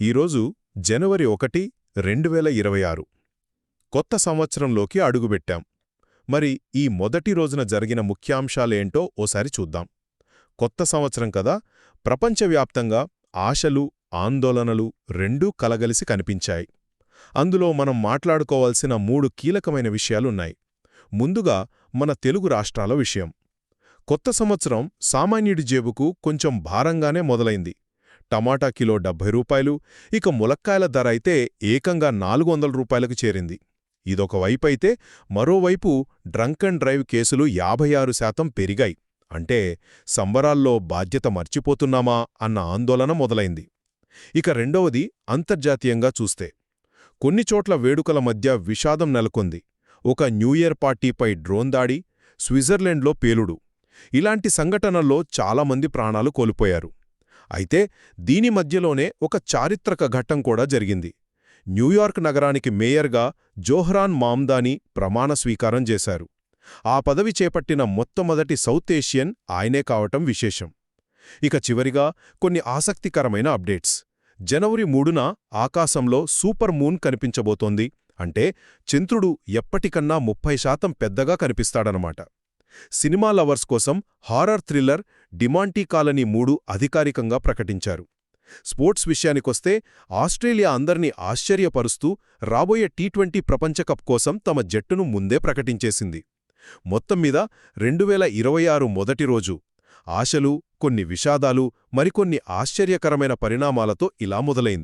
ఈరోజు జనవరి ఒకటి రెండు వేల ఇరవై ఆరు. కొత్త సంవత్సరంలోకి అడుగుబెట్టాం మరి ఈ మొదటి రోజున జరిగిన ముఖ్యాంశాలేంటో ఓసారి చూద్దాం. కొత్త సంవత్సరం కదా ప్రపంచవ్యాప్తంగా ఆశలు ఆందోళనలు రెండూ కలగలిసి కనిపించాయి. అందులో మనం మాట్లాడుకోవాల్సిన మూడు కీలకమైన విషయాలున్నాయి. ముందుగా మన తెలుగు రాష్ట్రాల విషయం. కొత్త సంవత్సరం సామాన్యుడి జేబుకు కొంచెం భారంగానే మొదలైంది. టమాటా కిలో డెబ్బై రూపాయలు ఇక ములక్కాయల ధర అయితే ఏకంగా నాలుగు వందల రూపాయలకు చేరింది. ఇదొకవైపైతే మరోవైపు డ్రంక్ అండ్ డ్రైవ్ కేసులు యాభై ఆరు శాతం పెరిగాయి. అంటే సంబరాల్లో బాధ్యత మర్చిపోతున్నామా అన్న ఆందోళన మొదలైంది. ఇక రెండవది అంతర్జాతీయంగా చూస్తే. కొన్ని చోట్ల వేడుకల మధ్య విషాదం నెలకొంది. ఒక న్యూఇయర్ పార్టీపై డ్రోన్ దాడి స్విట్జర్లాండ్లో పేలుడు. ఇలాంటి సంఘటనల్లో చాలామంది ప్రాణాలు కోల్పోయారు. అయితే దీని మధ్యలోనే ఒక చారిత్రక ఘట్టం కూడా జరిగింది. న్యూయార్క్ నగరానికి మేయర్గా జోహ్రాన్ మామ్దాని ప్రమాణ స్వీకారం చేశారు. ఆ పదవి చేపట్టిన మొట్టమొదటి సౌత్ ఏషియన్ ఆయనే కావటం విశేషం. ఇక చివరిగా కొన్ని ఆసక్తికరమైన అప్డేట్స్. జనవరి మూడున ఆకాశంలో సూపర్ మూన్ కనిపించబోతోంది. అంటే చంద్రుడు ఎప్పటికన్నా ముప్పై శాతం పెద్దగా కనిపిస్తాడనమాట. సినిమా లవర్స్ కోసం హారర్ థ్రిల్లర్ డిమాంటీ కాలనీ మూడు అధికారికంగా ప్రకటించారు. స్పోర్ట్స్ విషయానికొస్తే ఆస్ట్రేలియా అందర్నీ ఆశ్చర్యపరుస్తూ రాబోయే టీ ట్వంటీ ప్రపంచకప్ కోసం తమ జట్టును ముందే ప్రకటించేసింది. మొత్తం మీద రెండు వేల ఇరవై ఆరు మొదటి రోజు ఆశలు కొన్ని విషాదాలు మరికొన్ని ఆశ్చర్యకరమైన పరిణామాలతో ఇలా మొదలైంది.